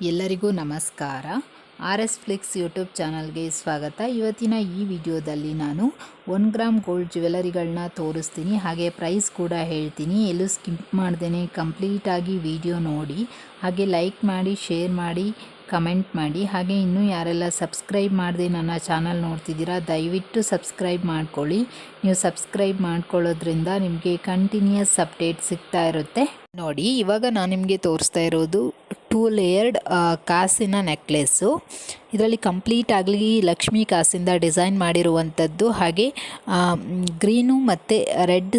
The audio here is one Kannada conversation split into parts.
ಎಲ್ಲರಿಗೂ ನಮಸ್ಕಾರ. ಆರ್ ಎಸ್ ಫ್ಲಿಕ್ಸ್ ಯೂಟ್ಯೂಬ್ ಚಾನಲ್ಗೆ ಸ್ವಾಗತ. ಇವತ್ತಿನ ಈ ವಿಡಿಯೋದಲ್ಲಿ ನಾನು ಒನ್ ಗ್ರಾಮ್ ಗೋಲ್ಡ್ ಜ್ಯುವೆಲರಿಗಳನ್ನ ತೋರಿಸ್ತೀನಿ. ಹಾಗೆ ಪ್ರೈಸ್ ಕೂಡ ಹೇಳ್ತೀನಿ. ಎಲ್ಲೂ ಸ್ಕಿಪ್ ಮಾಡ್ದೇನೆ. ಕಂಪ್ಲೀಟಾಗಿ ವಿಡಿಯೋ ನೋಡಿ. ಹಾಗೆ ಲೈಕ್ ಮಾಡಿ, ಶೇರ್ ಮಾಡಿ, ಕಮೆಂಟ್ ಮಾಡಿ. ಹಾಗೆ ಇನ್ನೂ ಯಾರೆಲ್ಲ ಸಬ್ಸ್ಕ್ರೈಬ್ ಮಾಡದೆ ನನ್ನ ಚಾನಲ್ ನೋಡ್ತಿದ್ದೀರಾ, ದಯವಿಟ್ಟು ಸಬ್ಸ್ಕ್ರೈಬ್ ಮಾಡ್ಕೊಳ್ಳಿ. ನೀವು ಸಬ್ಸ್ಕ್ರೈಬ್ ಮಾಡ್ಕೊಳ್ಳೋದ್ರಿಂದ ನಿಮಗೆ ಕಂಟಿನ್ಯೂಸ್ ಅಪ್ಡೇಟ್ ಸಿಗ್ತಾ ಇರುತ್ತೆ. ನೋಡಿ, ಇವಾಗ ನಾನು ನಿಮಗೆ ತೋರಿಸ್ತಾ ಇರೋದು ಟೂ ಲೇಯರ್ಡ್ ಕಾಸಿನ ನೆಕ್ಲೆಸ್ಸು. ಇದರಲ್ಲಿ ಕಂಪ್ಲೀಟ್ ಆಗಲಿ ಲಕ್ಷ್ಮಿ ಕಾಸಿಂದ ಡಿಸೈನ್ ಮಾಡಿರುವಂಥದ್ದು. ಹಾಗೆ ಗ್ರೀನು ಮತ್ತು ರೆಡ್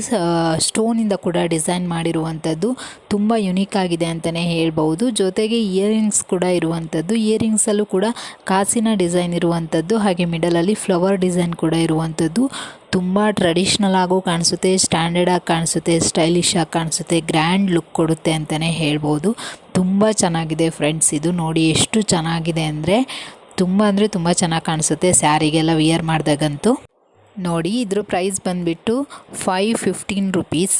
ಸ್ಟೋನಿಂದ ಕೂಡ ಡಿಸೈನ್ ಮಾಡಿರುವಂಥದ್ದು. ತುಂಬ ಯುನೀಕ್ ಆಗಿದೆ ಅಂತಲೇ ಹೇಳ್ಬೋದು ಜೊತೆಗೆ ಇಯರಿಂಗ್ಸ್ ಕೂಡ ಇರುವಂಥದ್ದು. ಇಯರಿಂಗ್ಸಲ್ಲೂ ಕೂಡ ಕಾಸಿನ ಡಿಸೈನ್ ಇರುವಂಥದ್ದು. ಹಾಗೆ ಮಿಡಲಲ್ಲಿ ಫ್ಲವರ್ ಡಿಸೈನ್ ಕೂಡ ಇರುವಂಥದ್ದು. ತುಂಬ ಟ್ರೆಡಿಷ್ನಲ್ ಆಗು ಕಾಣಿಸುತ್ತೆ ಸ್ಟ್ಯಾಂಡರ್ಡಾಗಿ ಕಾಣಿಸುತ್ತೆ, ಸ್ಟೈಲಿಶ್ ಆಗಿ ಕಾಣಿಸುತ್ತೆ, ಗ್ರ್ಯಾಂಡ್ ಲುಕ್ ಕೊಡುತ್ತೆ ಅಂತಲೇ ಹೇಳ್ಬೋದು ತುಂಬ ಚೆನ್ನಾಗಿದೆ ಫ್ರೆಂಡ್ಸ್. ಇದು ನೋಡಿ ಎಷ್ಟು ಚೆನ್ನಾಗಿದೆ ಅಂದರೆ ತುಂಬ ಅಂದರೆ ತುಂಬ ಚೆನ್ನಾಗಿ ಕಾಣಿಸುತ್ತೆ ಸ್ಯಾರಿಗೆಲ್ಲ ವಿಯರ್ ಮಾಡಿದಾಗಂತೂ. ನೋಡಿ ಇದ್ರ ಪ್ರೈಸ್ ಬಂದುಬಿಟ್ಟು ಫೈವ್ ಫಿಫ್ಟೀನ್ ರುಪೀಸ್.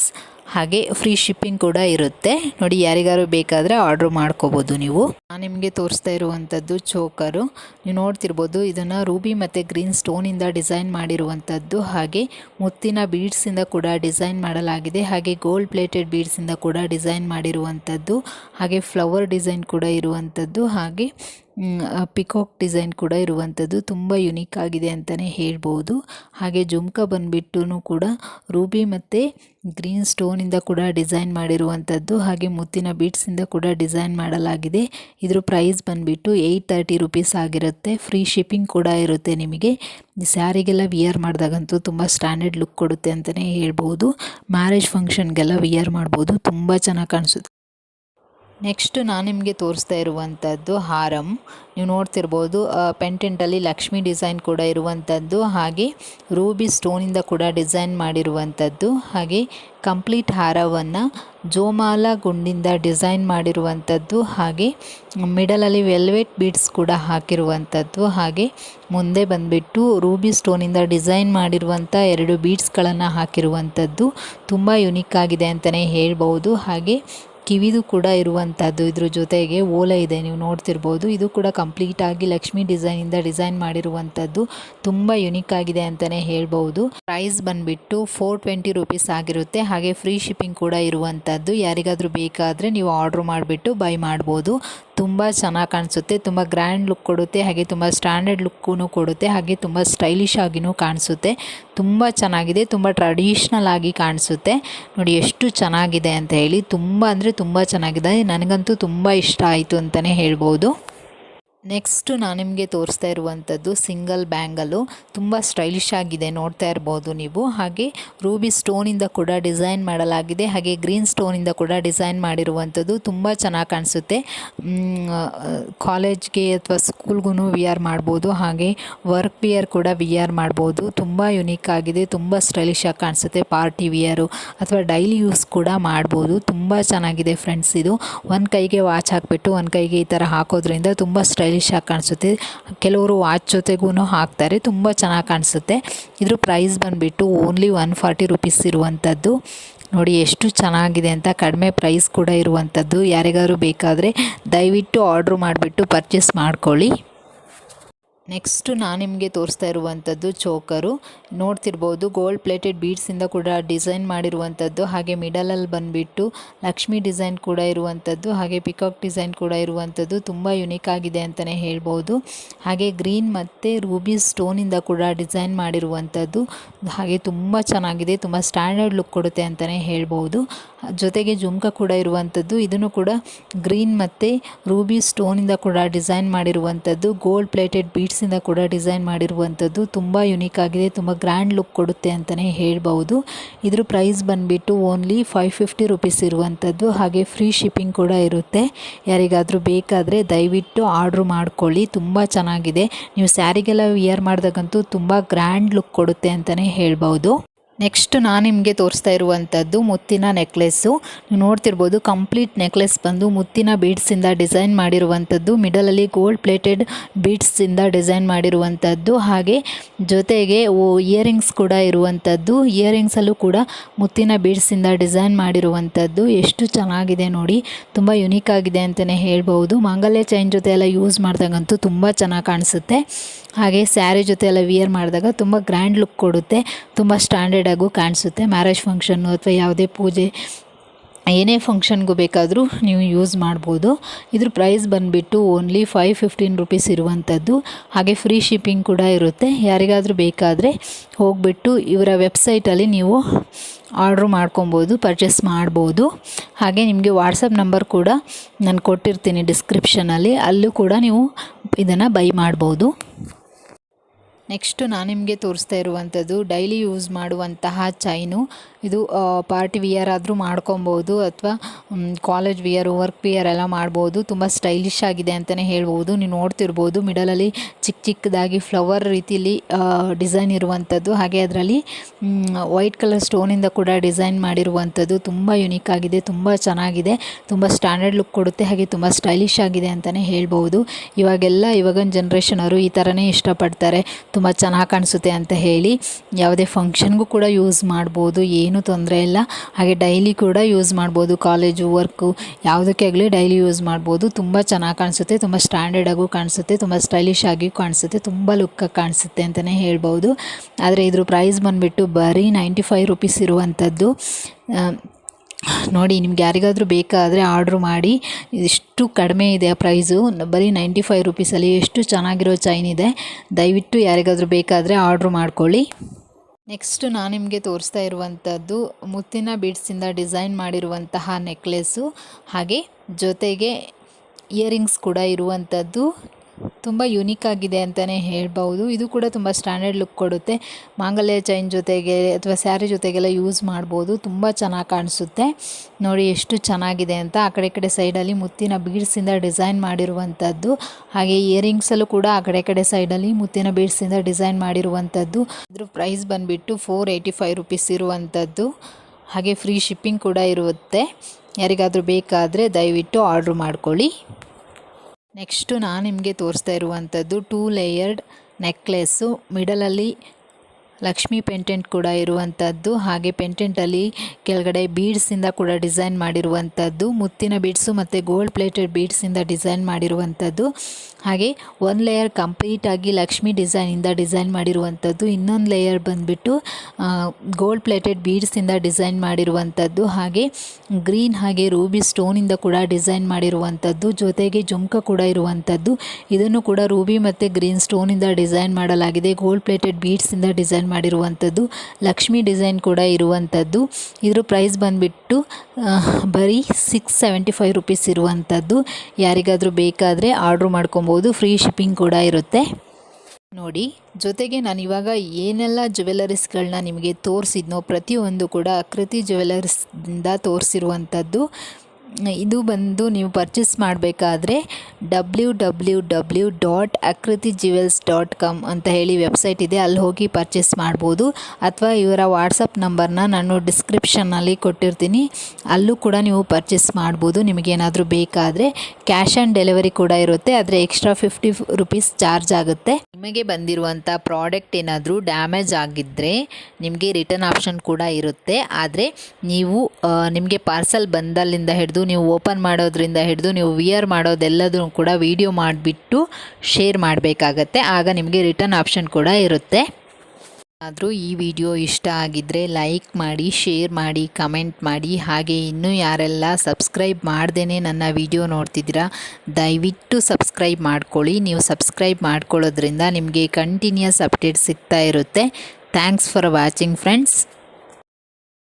ಹಾಗೆ ಫ್ರೀ ಶಿಪ್ಪಿಂಗ್ ಕೂಡ ಇರುತ್ತೆ. ನೋಡಿ ಯಾರಿಗಾರು ಬೇಕಾದರೆ ಆರ್ಡ್ರ್ ಮಾಡ್ಕೋಬೋದು ನೀವು. ನಾನು ನಿಮಗೆ ತೋರಿಸ್ತಾ ಇರುವಂಥದ್ದು ಚೋಕರು. ನೀವು ನೋಡ್ತಿರ್ಬೋದು ಇದನ್ನು ರೂಬಿ ಮತ್ತು ಗ್ರೀನ್ ಸ್ಟೋನಿಂದ ಡಿಸೈನ್ ಮಾಡಿರುವಂಥದ್ದು. ಹಾಗೆ ಮುತ್ತಿನ ಬೀಡ್ಸಿಂದ ಕೂಡ ಡಿಸೈನ್ ಮಾಡಲಾಗಿದೆ. ಹಾಗೆ ಗೋಲ್ಡ್ ಪ್ಲೇಟೆಡ್ ಬೀಡ್ಸಿಂದ ಕೂಡ ಡಿಸೈನ್ ಮಾಡಿರುವಂಥದ್ದು. ಹಾಗೆ ಫ್ಲವರ್ ಡಿಸೈನ್ ಕೂಡ ಇರುವಂಥದ್ದು. ಹಾಗೆ ಪಿಕಾಕ್ ಡಿಸೈನ್ ಕೂಡ ಇರುವಂಥದ್ದು. ತುಂಬ ಯುನೀಕ್ ಆಗಿದೆ ಅಂತಲೇ ಹೇಳ್ಬೋದು. ಹಾಗೆ ಜುಮ್ಕ ಬಂದುಬಿಟ್ಟು ಕೂಡ ರೂಬಿ ಮತ್ತು ಗ್ರೀನ್ ಸ್ಟೋನಿಂದ ಕೂಡ ಡಿಸೈನ್ ಮಾಡಿರುವಂಥದ್ದು. ಹಾಗೆ ಮುತ್ತಿನ ಬೀಡ್ಸಿಂದ ಕೂಡ ಡಿಸೈನ್ ಮಾಡಲಾಗಿದೆ. ಇದ್ರ ಪ್ರೈಸ್ ಬಂದುಬಿಟ್ಟು ಏಯ್ಟ್ ತರ್ಟಿ ರುಪೀಸ್ ಆಗಿರುತ್ತೆ. ಫ್ರೀ ಶಿಪ್ಪಿಂಗ್ ಕೂಡ ಇರುತ್ತೆ ನಿಮಗೆ. ಸ್ಯಾರಿಗೆಲ್ಲ ವಿಯರ್ ಮಾಡಿದಾಗಂತೂ ತುಂಬ ಸ್ಟ್ಯಾಂಡರ್ಡ್ ಲುಕ್ ಕೊಡುತ್ತೆ ಅಂತಲೇ ಹೇಳ್ಬೋದು. ಮ್ಯಾರೇಜ್ ಫಂಕ್ಷನ್ಗೆಲ್ಲ ವಿಯರ್ ಮಾಡ್ಬೋದು. ತುಂಬ ಚೆನ್ನಾಗಿ ಕಾಣಿಸುತ್ತೆ. ನೆಕ್ಸ್ಟ್ ನಾನು ನಿಮಗೆ ತೋರಿಸ್ತಾ ಇರುವಂಥದ್ದು ಹಾರಮ್ ನೀವು ನೋಡ್ತಿರ್ಬೋದು ಪೆಂಟೆಂಟಲ್ಲಿ ಲಕ್ಷ್ಮಿ ಡಿಸೈನ್ ಕೂಡ ಇರುವಂಥದ್ದು ಹಾಗೆ ರೂಬಿ ಸ್ಟೋನಿಂದ ಕೂಡ ಡಿಸೈನ್ ಮಾಡಿರುವಂಥದ್ದು ಹಾಗೆ ಕಂಪ್ಲೀಟ್ ಹಾರವನ್ನು ಜೋಮಾಲ ಗುಂಡಿಂದ ಡಿಸೈನ್ ಮಾಡಿರುವಂಥದ್ದು ಹಾಗೆ ಮಿಡಲಲ್ಲಿ ವೆಲ್ವೆಟ್ ಬೀಡ್ಸ್ ಕೂಡ ಹಾಕಿರುವಂಥದ್ದು ಹಾಗೆ ಮುಂದೆ ಬಂದುಬಿಟ್ಟು ರೂಬಿ ಸ್ಟೋನಿಂದ ಡಿಸೈನ್ ಮಾಡಿರುವಂಥ ಎರಡು ಬೀಡ್ಸ್ಗಳನ್ನು ಹಾಕಿರುವಂಥದ್ದು ತುಂಬ ಯುನಿಕ್ ಆಗಿದೆ ಅಂತಲೇ ಹೇಳ್ಬೋದು ಹಾಗೆ ಕಿವಿದು ಕೂಡ ಇರುವಂಥದ್ದು ಇದ್ರ ಜೊತೆಗೆ ಓಲೆ ಇದೆ, ನೀವು ನೋಡ್ತಿರ್ಬೋದು. ಇದು ಕೂಡ ಕಂಪ್ಲೀಟಾಗಿ ಲಕ್ಷ್ಮಿ ಡಿಸೈನಿಂದ ಡಿಸೈನ್ ಮಾಡಿರುವಂಥದ್ದು ತುಂಬ ಯುನಿಕ್ ಆಗಿದೆ ಅಂತಲೇ ಹೇಳ್ಬೋದು. ಪ್ರೈಸ್ ಬಂದುಬಿಟ್ಟು ಫೋರ್ ಟ್ವೆಂಟಿ ರುಪೀಸ್ ಆಗಿರುತ್ತೆ. ಹಾಗೆ ಫ್ರೀ ಶಿಪ್ಪಿಂಗ್ ಕೂಡ ಇರುವಂಥದ್ದು ಯಾರಿಗಾದರೂ ಬೇಕಾದರೆ ನೀವು ಆರ್ಡ್ರ್ ಮಾಡಿಬಿಟ್ಟು ಬೈ ಮಾಡ್ಬೋದು. ತುಂಬ ಚೆನ್ನಾಗಿ ಕಾಣಿಸುತ್ತೆ, ತುಂಬ ಗ್ರ್ಯಾಂಡ್ ಲುಕ್ ಕೊಡುತ್ತೆ, ಹಾಗೆ ತುಂಬ ಸ್ಟ್ಯಾಂಡರ್ಡ್ ಲುಕ್ಕೂ ಕೊಡುತ್ತೆ, ಹಾಗೆ ತುಂಬ ಸ್ಟೈಲಿಶ್ ಆಗಿಯೂ ಕಾಣಿಸುತ್ತೆ. ತುಂಬ ಚೆನ್ನಾಗಿದೆ, ತುಂಬ ಟ್ರೆಡಿಷ್ನಲ್ ಆಗಿ ಕಾಣಿಸುತ್ತೆ. ನೋಡಿ ಎಷ್ಟು ಚೆನ್ನಾಗಿದೆ ಅಂತ ಹೇಳಿ, ತುಂಬ ಅಂದರೆ ತುಂಬ ಚೆನ್ನಾಗಿದೆ. ನನಗಂತೂ ತುಂಬ ಇಷ್ಟ ಆಯಿತು ಅಂತಲೇ ಹೇಳ್ಬೋದು. ನೆಕ್ಸ್ಟು ನಾನು ನಿಮಗೆ ತೋರಿಸ್ತಾ ಇರುವಂಥದ್ದು ಸಿಂಗಲ್ ಬ್ಯಾಂಗಲು ತುಂಬ ಸ್ಟೈಲಿಶ್ ಆಗಿದೆ, ನೋಡ್ತಾ ಇರ್ಬೋದು ನೀವು. ಹಾಗೆ ರೂಬಿ ಸ್ಟೋನಿಂದ ಕೂಡ ಡಿಸೈನ್ ಮಾಡಲಾಗಿದೆ. ಹಾಗೆ ಗ್ರೀನ್ ಸ್ಟೋನಿಂದ ಕೂಡ ಡಿಸೈನ್ ಮಾಡಿರುವಂಥದ್ದು ತುಂಬ ಚೆನ್ನಾಗಿ ಕಾಣಿಸುತ್ತೆ. ಕಾಲೇಜ್ಗೆ ಅಥವಾ ಸ್ಕೂಲ್ಗೂ ವಿಯರ್ ಮಾಡ್ಬೋದು. ಹಾಗೆ ವರ್ಕ್ ವಿಯರ್ ಕೂಡ ವಿಯರ್ ಮಾಡ್ಬೋದು. ತುಂಬ ಯುನೀಕ್ ಆಗಿದೆ, ತುಂಬ ಸ್ಟೈಲಿಶ್ ಆಗಿ ಕಾಣಿಸುತ್ತೆ. ಪಾರ್ಟಿ ವಿಯರು ಅಥವಾ ಡೈಲಿ ಯೂಸ್ ಕೂಡ ಮಾಡ್ಬೋದು. ತುಂಬ ಚೆನ್ನಾಗಿದೆ ಫ್ರೆಂಡ್ಸ್ ಇದು. ಒಂದು ಕೈಗೆ ವಾಚ್ ಹಾಕಿಬಿಟ್ಟು ಒಂದು ಕೈಗೆ ಈ ಥರ ಹಾಕೋದ್ರಿಂದ ತುಂಬ ಸ್ಟೈಲಿಶ್ ಕಾಣಿಸುತ್ತೆ. ಕೆಲವರು ವಾಚ್ ಜೊತೆಗೂ ಹಾಕ್ತಾರೆ. ತುಂಬ ಚೆನ್ನಾಗಿ ಕಾಣಿಸುತ್ತೆ. ಇದ್ರ ಪ್ರೈಸ್ ಬಂದುಬಿಟ್ಟು ಓನ್ಲಿ ಒನ್ ಫಾರ್ಟಿ ರುಪೀಸ್ ಇರುವಂಥದ್ದು ನೋಡಿ ಎಷ್ಟು ಚೆನ್ನಾಗಿದೆ ಅಂತ ಕಡಿಮೆ ಪ್ರೈಸ್ ಕೂಡ ಇರುವಂಥದ್ದು ಯಾರಿಗಾದರೂ ಬೇಕಾದರೆ ದಯವಿಟ್ಟು ಆರ್ಡ್ರ್ ಮಾಡಿಬಿಟ್ಟು ಪರ್ಚೇಸ್ ಮಾಡ್ಕೊಳ್ಳಿ. ನೆಕ್ಸ್ಟು ನಾನು ನಿಮಗೆ ತೋರಿಸ್ತಾ ಇರುವಂಥದ್ದು ಚೋಕರು. ನೋಡ್ತಿರ್ಬೋದು ಗೋಲ್ಡ್ ಪ್ಲೇಟೆಡ್ ಬೀಡ್ಸಿಂದ ಕೂಡ ಡಿಸೈನ್ ಮಾಡಿರುವಂಥದ್ದು ಹಾಗೆ ಮಿಡಲಲ್ಲಿ ಬಂದುಬಿಟ್ಟು ಲಕ್ಷ್ಮಿ ಡಿಸೈನ್ ಕೂಡ ಇರುವಂಥದ್ದು ಹಾಗೆ ಪಿಕಾಕ್ ಡಿಸೈನ್ ಕೂಡ ಇರುವಂಥದ್ದು ತುಂಬ ಯುನೀಕ್ ಆಗಿದೆ ಅಂತಲೇ ಹೇಳ್ಬೋದು. ಹಾಗೆ ಗ್ರೀನ್ ಮತ್ತು ರೂಬಿ ಸ್ಟೋನಿಂದ ಕೂಡ ಡಿಸೈನ್ ಮಾಡಿರುವಂಥದ್ದು ಹಾಗೆ ತುಂಬ ಚೆನ್ನಾಗಿದೆ, ತುಂಬ ಸ್ಟ್ಯಾಂಡರ್ಡ್ ಲುಕ್ ಕೊಡುತ್ತೆ ಅಂತಲೇ ಹೇಳ್ಬೋದು. ಜೊತೆಗೆ ಜುಮ್ಕ ಕೂಡ ಇರುವಂಥದ್ದು. ಇದನ್ನು ಕೂಡ ಗ್ರೀನ್ ಮತ್ತು ರೂಬಿ ಸ್ಟೋನಿಂದ ಕೂಡ ಡಿಸೈನ್ ಮಾಡಿರುವಂಥದ್ದು. ಗೋಲ್ಡ್ ಪ್ಲೇಟೆಡ್ ಬೀಡ್ಸಿಂದ ಕೂಡ ಡಿಸೈನ್ ಮಾಡಿರುವಂಥದ್ದು. ತುಂಬ ಯುನೀಕ್ ಆಗಿದೆ. ತುಂಬ ಗ್ರ್ಯಾಂಡ್ ಲುಕ್ ಕೊಡುತ್ತೆ ಅಂತಲೇ ಹೇಳ್ಬೋದು ಇದ್ರ ಪ್ರೈಸ್ ಬಂದುಬಿಟ್ಟು ಓನ್ಲಿ ಫೈವ್ ಫಿಫ್ಟಿ ರುಪೀಸ್ ಇರುವಂಥದ್ದು. ಹಾಗೆ ಫ್ರೀ ಶಿಪ್ಪಿಂಗ್ ಕೂಡ ಇರುತ್ತೆ. ಯಾರಿಗಾದರೂ ಬೇಕಾದರೆ ದಯವಿಟ್ಟು ಆರ್ಡ್ರ್ ಮಾಡ್ಕೊಳ್ಳಿ. ತುಂಬ ಚೆನ್ನಾಗಿದೆ. ನೀವು ಸ್ಯಾರಿಗೆಲ್ಲ ವಿಯರ್ ಮಾಡಿದಾಗಂತೂ ತುಂಬ ಗ್ರ್ಯಾಂಡ್ ಲುಕ್ ಕೊಡುತ್ತೆ ಅಂತಲೇ ಹೇಳ್ಬೋದು ನೆಕ್ಸ್ಟ್ ನಾನು ನಿಮಗೆ ತೋರಿಸ್ತಾ ಇರುವಂಥದ್ದು ಮುತ್ತಿನ ನೆಕ್ಲೆಸ್ಸು ನೀವು ನೋಡ್ತಿರ್ಬೋದು ಕಂಪ್ಲೀಟ್ ನೆಕ್ಲೆಸ್ ಬಂದು ಮುತ್ತಿನ ಬೀಡ್ಸಿಂದ ಡಿಸೈನ್ ಮಾಡಿರುವಂಥದ್ದು ಮಿಡಲಲ್ಲಿ ಗೋಲ್ಡ್ ಪ್ಲೇಟೆಡ್ ಬೀಡ್ಸಿಂದ ಡಿಸೈನ್ ಮಾಡಿರುವಂಥದ್ದು ಹಾಗೆ ಜೊತೆಗೆ ಇಯರಿಂಗ್ಸ್ ಕೂಡ ಇರುವಂಥದ್ದು ಇಯರಿಂಗ್ಸಲ್ಲೂ ಕೂಡ ಮುತ್ತಿನ ಬೀಡ್ಸಿಂದ ಡಿಸೈನ್ ಮಾಡಿರುವಂಥದ್ದು ಎಷ್ಟು ಚೆನ್ನಾಗಿದೆ ನೋಡಿ, ತುಂಬ ಯುನೀಕ್ ಆಗಿದೆ ಅಂತಲೇ ಹೇಳ್ಬೋದು ಮಾಂಗಲ್ಯ ಚೈನ್ ಜೊತೆ ಎಲ್ಲ ಯೂಸ್ ಮಾಡಿದಾಗಂತೂ ತುಂಬ ಚೆನ್ನಾಗಿ ಕಾಣಿಸುತ್ತೆ. ಹಾಗೆ ಸ್ಯಾರಿ ಜೊತೆ ಎಲ್ಲ ವಿಯರ್ ಮಾಡಿದಾಗ ತುಂಬ ಗ್ರ್ಯಾಂಡ್ ಲುಕ್ ಕೊಡುತ್ತೆ, ತುಂಬ ಸ್ಟ್ಯಾಂಡರ್ಡ್ ಆಗು ಕಾಣಿಸುತ್ತೆ. ಮ್ಯಾರೇಜ್ ಫಂಕ್ಷನ್ನು ಅಥವಾ ಯಾವುದೇ ಪೂಜೆ, ಏನೇ ಫಂಕ್ಷನ್ಗೂ ಬೇಕಾದರೂ ನೀವು ಯೂಸ್ ಮಾಡ್ಬೋದು. ಇದ್ರ ಪ್ರೈಸ್ ಬಂದುಬಿಟ್ಟು ಓನ್ಲಿ ಫೈವ್ ಫಿಫ್ಟೀನ್ ರುಪೀಸ್ ಇರುವಂಥದ್ದು. ಹಾಗೆ ಫ್ರೀ ಶಿಪ್ಪಿಂಗ್ ಕೂಡ ಇರುತ್ತೆ. ಯಾರಿಗಾದರೂ ಬೇಕಾದರೆ ಹೋಗಿಬಿಟ್ಟು ಇವರ ವೆಬ್ಸೈಟಲ್ಲಿ ನೀವು ಆರ್ಡ್ರ್ ಮಾಡ್ಕೊಬೋದು ಪರ್ಚೇಸ್ ಮಾಡ್ಬೋದು. ಹಾಗೆ ನಿಮಗೆ ವಾಟ್ಸಪ್ ನಂಬರ್ ಕೂಡ ನಾನು ಕೊಟ್ಟಿರ್ತೀನಿ ಡಿಸ್ಕ್ರಿಪ್ಷನಲ್ಲಿ ಅಲ್ಲೂ. ಕೂಡ ನೀವು ಇದನ್ನು ಬೈ ಮಾಡ್ಬೋದು. ನೆಕ್ಸ್ಟು ನಾನು ನಿಮಗೆ ತೋರಿಸ್ತಾ ಇರುವಂಥದ್ದು ಡೈಲಿ ಯೂಸ್ ಮಾಡುವಂತಹ ಚೈನು ಇದು ಪಾರ್ಟಿ ವಿಯರ್ ಆದರೂ ಮಾಡ್ಕೊಬೋದು ಅಥವಾ ಕಾಲೇಜ್ ವಿಯರ್ ವರ್ಕ್ ವಿಯರ್ ಎಲ್ಲ ಮಾಡ್ಬೋದು. ತುಂಬ ಸ್ಟೈಲಿಶ್ ಆಗಿದೆ ಅಂತಲೇ ಹೇಳ್ಬೋದು. ನೀವು ನೋಡ್ತಿರ್ಬೋದು ಮಿಡಲಲ್ಲಿ ಚಿಕ್ಕ ಚಿಕ್ಕದಾಗಿ ಫ್ಲವರ್ ರೀತಿಲಿ ಡಿಸೈನ್ ಇರುವಂಥದ್ದು. ಹಾಗೆ ಅದರಲ್ಲಿ ವೈಟ್ ಕಲರ್ ಸ್ಟೋನಿಂದ ಕೂಡ ಡಿಸೈನ್ ಮಾಡಿರುವಂಥದ್ದು. ತುಂಬ ಯುನೀಕ್ ಆಗಿದೆ, ತುಂಬ ಚೆನ್ನಾಗಿದೆ, ತುಂಬ ಸ್ಟ್ಯಾಂಡರ್ಡ್ ಲುಕ್ ಕೊಡುತ್ತೆ, ಹಾಗೆ ತುಂಬ ಸ್ಟೈಲಿಶ್ ಆಗಿದೆ ಅಂತಲೇ ಹೇಳ್ಬೋದು. ಇವಾಗೆಲ್ಲ, ಇವಾಗಿನ ಜನ್ರೇಷನವರು ಈ ಥರನೇ ಇಷ್ಟಪಡ್ತಾರೆ. ತುಂಬ ಚೆನ್ನಾಗಿ ಕಾಣಿಸುತ್ತೆ ಅಂತ ಹೇಳಿ. ಯಾವುದೇ ಫಂಕ್ಷನ್ಗೂ ಕೂಡ ಯೂಸ್ ಮಾಡ್ಬೋದು, ಏನೂ ತೊಂದರೆ ಇಲ್ಲ. ಹಾಗೆ ಡೈಲಿ ಕೂಡ ಯೂಸ್ ಮಾಡ್ಬೋದು. ಕಾಲೇಜು ವರ್ಕು ಯಾವುದಕ್ಕೆ ಆಗಲಿ ಡೈಲಿ ಯೂಸ್ ಮಾಡ್ಬೋದು. ತುಂಬ ಚೆನ್ನಾಗಿ ಕಾಣಿಸುತ್ತೆ. ತುಂಬ ಸ್ಟ್ಯಾಂಡರ್ಡಾಗೂ ಕಾಣಿಸುತ್ತೆ. ತುಂಬ ಸ್ಟೈಲಿಶ್ ಆಗಿಯೂ ಕಾಣಿಸುತ್ತೆ. ತುಂಬ ಲುಕ್ಕಾಗಿ ಕಾಣಿಸುತ್ತೆ ಅಂತಲೇ ಹೇಳ್ಬೋದು. ಆದರೆ ಇದ್ರ ಪ್ರೈಸ್ ಬಂದುಬಿಟ್ಟು ಬರೀ ನೈಂಟಿ ಫೈವ್ ರುಪೀಸ್ ಇರುವಂಥದ್ದು ನೋಡಿ ನಿಮ್ಗೆ ಯಾರಿಗಾದರೂ ಬೇಕಾದರೆ ಆರ್ಡ್ರ್ ಮಾಡಿ. ಎಷ್ಟು ಕಡಿಮೆ ಇದೆ ಆ ಪ್ರೈಸು ಬರೀ ನೈಂಟಿ ಫೈವ್ ರುಪೀಸಲ್ಲಿ ಎಷ್ಟು ಚೆನ್ನಾಗಿರೋ ಚೈನ್ ಇದೆ. ದಯವಿಟ್ಟು ಯಾರಿಗಾದರೂ ಬೇಕಾದರೆ ಆರ್ಡ್ರ್ ಮಾಡ್ಕೊಳ್ಳಿ. ನೆಕ್ಸ್ಟು ನಾನು ನಿಮಗೆ ತೋರಿಸ್ತಾ ಇರುವಂಥದ್ದು ಮುತ್ತಿನ ಬೀಡ್ಸಿಂದ ಡಿಸೈನ್ ಮಾಡಿರುವಂತಹ ನೆಕ್ಲೆಸ್ಸು ಹಾಗೆ ಜೊತೆಗೆ ಇಯರಿಂಗ್ಸ್ ಕೂಡ ಇರುವಂಥದ್ದು. ತುಂಬ ಯುನೀಕ್ ಆಗಿದೆ ಅಂತಲೇ ಹೇಳ್ಬೋದು ಇದು ಕೂಡ ತುಂಬ ಸ್ಟ್ಯಾಂಡರ್ಡ್ ಲುಕ್ ಕೊಡುತ್ತೆ. ಮಾಂಗಲ್ಯ ಚೈನ್ ಜೊತೆಗೆ ಅಥವಾ ಸ್ಯಾರಿ ಜೊತೆಗೆಲ್ಲ ಯೂಸ್ ಮಾಡ್ಬೋದು. ತುಂಬ ಚೆನ್ನಾಗಿ ಕಾಣಿಸುತ್ತೆ. ನೋಡಿ ಎಷ್ಟು ಚೆನ್ನಾಗಿದೆ ಅಂತ. ಆ ಕಡೆ ಕಡೆ ಸೈಡಲ್ಲಿ ಮುತ್ತಿನ ಬೀಡ್ಸಿಂದ ಡಿಸೈನ್ ಮಾಡಿರುವಂಥದ್ದು ಹಾಗೆ ಇಯರಿಂಗ್ಸಲ್ಲೂ ಕೂಡ ಆ ಕಡೆ ಕಡೆ ಸೈಡಲ್ಲಿ ಮುತ್ತಿನ ಬೀಡ್ಸಿಂದ ಡಿಸೈನ್ ಮಾಡಿರುವಂಥದ್ದು ಅದ್ರ ಪ್ರೈಸ್ ಬಂದುಬಿಟ್ಟು ಫೋರ್ ಏಯ್ಟಿ ಫೈವ್ ರುಪೀಸ್ ಇರುವಂಥದ್ದು ಹಾಗೆ ಫ್ರೀ ಶಿಪ್ಪಿಂಗ್ ಕೂಡ ಇರುತ್ತೆ. ಯಾರಿಗಾದರೂ ಬೇಕಾದರೆ ದಯವಿಟ್ಟು ಆರ್ಡ್ರ್ ಮಾಡ್ಕೊಳ್ಳಿ. ನೆಕ್ಸ್ಟು ನಾನು ನಿಮಗೆ ತೋರಿಸ್ತಾ ಇರುವಂಥದ್ದು ಟೂ ಲೇಯರ್ಡ್ ನೆಕ್ಲೆಸ್ಸು ಮಿಡಲಲ್ಲಿ ಲಕ್ಷ್ಮಿ ಪೆಂಟೆಂಟ್ ಕೂಡ ಇರುವಂಥದ್ದು ಹಾಗೆ ಪೆಂಟೆಂಟಲ್ಲಿ ಕೆಳಗಡೆ ಬೀಡ್ಸಿಂದ ಕೂಡ ಡಿಸೈನ್ ಮಾಡಿರುವಂಥದ್ದು ಮುತ್ತಿನ ಬೀಡ್ಸು ಮತ್ತು ಗೋಲ್ಡ್ ಪ್ಲೇಟೆಡ್ ಬೀಡ್ಸಿಂದ ಡಿಸೈನ್ ಮಾಡಿರುವಂಥದ್ದು ಹಾಗೆ ಒಂದು ಲೇಯರ್ ಕಂಪ್ಲೀಟಾಗಿ ಲಕ್ಷ್ಮಿ ಡಿಸೈನಿಂದ ಡಿಸೈನ್ ಮಾಡಿರುವಂಥದ್ದು ಇನ್ನೊಂದು ಲೇಯರ್ ಬಂದುಬಿಟ್ಟು ಗೋಲ್ಡ್ ಪ್ಲೇಟೆಡ್ ಬೀಡ್ಸಿಂದ ಡಿಸೈನ್ ಮಾಡಿರುವಂಥದ್ದು ಹಾಗೆ ಗ್ರೀನ್ ಹಾಗೆ ರೂಬಿ ಸ್ಟೋನಿಂದ ಕೂಡ ಡಿಸೈನ್ ಮಾಡಿರುವಂಥದ್ದು ಜೊತೆಗೆ ಜುಮ್ಕ ಕೂಡ ಇರುವಂಥದ್ದು ಇದನ್ನು ಕೂಡ ರೂಬಿ ಮತ್ತು ಗ್ರೀನ್ ಸ್ಟೋನಿಂದ ಡಿಸೈನ್ ಮಾಡಲಾಗಿದೆ. ಗೋಲ್ಡ್ ಪ್ಲೇಟೆಡ್ ಬೀಡ್ಸಿಂದ ಡಿಸೈನ್ ಮಾಡಿರುವಂಥದ್ದು, ಲಕ್ಷ್ಮಿ ಡಿಸೈನ್ ಕೂಡ ಇರುವಂಥದ್ದು. ಇದ್ರ ಪ್ರೈಸ್ ಬಂದುಬಿಟ್ಟು ಬರೀ ಸಿಕ್ಸ್ ಸೆವೆಂಟಿ ಫೈವ್ ರುಪೀಸ್ ಇರುವಂಥದ್ದು. ಯಾರಿಗಾದರೂ ಬೇಕಾದರೆ ಆರ್ಡ್ರ್ ಮಾಡ್ಕೊಬೋದು ಫ್ರೀ ಶಿಪ್ಪಿಂಗ್ ಕೂಡ ಇರುತ್ತೆ. ನೋಡಿ, ಜೊತೆಗೆ ನಾನು ಇವಾಗ ಏನೆಲ್ಲ ಜ್ಯುವೆಲರೀಸ್ಗಳನ್ನ ನಿಮಗೆ ತೋರಿಸಿದ್ನೋ ಪ್ರತಿಯೊಂದು ಕೂಡ ಕೃತಿ ಜ್ಯುವೆಲರ್ಸಿಂದ ತೋರಿಸಿರುವಂಥದ್ದು. ಇದು ಬಂದು ನೀವು ಪರ್ಚೇಸ್ ಮಾಡಬೇಕಾದ್ರೆ W W W dot Aakriti jewels dot com ಅಂತ ಹೇಳಿ ವೆಬ್ಸೈಟ್ ಇದೆ. ಅಲ್ಲಿ ಹೋಗಿ ಪರ್ಚೇಸ್ ಮಾಡ್ಬೋದು. ಅಥವಾ ಇವರ ವಾಟ್ಸಪ್ ನಂಬರ್ನ ನಾನು ಡಿಸ್ಕ್ರಿಪ್ಷನ್ನಲ್ಲಿ ಕೊಟ್ಟಿರ್ತೀನಿ. ಅಲ್ಲೂ ಕೂಡ ನೀವು ಪರ್ಚೇಸ್ ಮಾಡ್ಬೋದು. ನಿಮಗೇನಾದರೂ ಬೇಕಾದರೆ ಕ್ಯಾಶ್ ಆನ್ ಡೆಲಿವರಿ ಕೂಡ ಇರುತ್ತೆ. ಆದರೆ ಎಕ್ಸ್ಟ್ರಾ ಫಿಫ್ಟಿ ರುಪೀಸ್ ಚಾರ್ಜ್ ಆಗುತ್ತೆ. ನಿಮಗೆ ಬಂದಿರುವಂಥ ಪ್ರಾಡಕ್ಟ್ ಏನಾದರೂ ಡ್ಯಾಮೇಜ್ ಆಗಿದ್ದರೆ ನಿಮಗೆ ರಿಟರ್ನ್ ಆಪ್ಷನ್ ಕೂಡ ಇರುತ್ತೆ. ಆದರೆ ನೀವು ನಿಮಗೆ ಪಾರ್ಸಲ್ ಬಂದಲ್ಲಿಂದ ಹಿಡಿದು ನೀವು ಓಪನ್ ಮಾಡೋದ್ರಿಂದ ಹಿಡಿದು ನೀವು ವಿಯರ್ ಮಾಡೋದೆಲ್ಲದೂ ಕೂಡ ವಿಡಿಯೋ ಮಾಡಿಬಿಟ್ಟು ಶೇರ್ ಮಾಡಬೇಕಾಗತ್ತೆ. ಆಗ ನಿಮಗೆ ರಿಟರ್ನ್ ಆಪ್ಷನ್ ಕೂಡ ಇರುತ್ತೆ. ಆದರೂ ಈ ವಿಡಿಯೋ ಇಷ್ಟ ಆಗಿದ್ದರೆ ಲೈಕ್ ಮಾಡಿ, ಶೇರ್ ಮಾಡಿ, ಕಮೆಂಟ್ ಮಾಡಿ. ಹಾಗೆ ಇನ್ನೂ ಯಾರೆಲ್ಲ ಸಬ್ಸ್ಕ್ರೈಬ್ ಮಾಡ್ದೇ ನನ್ನ ವಿಡಿಯೋ ನೋಡ್ತಿದ್ದೀರಾ, ದಯವಿಟ್ಟು ಸಬ್ಸ್ಕ್ರೈಬ್ ಮಾಡ್ಕೊಳ್ಳಿ. ನೀವು ಸಬ್ಸ್ಕ್ರೈಬ್ ಮಾಡ್ಕೊಳ್ಳೋದ್ರಿಂದ ನಿಮಗೆ ಕಂಟಿನ್ಯೂಸ್ ಅಪ್ಡೇಟ್ ಸಿಗ್ತಾ ಇರುತ್ತೆ. Thanks for watching friends.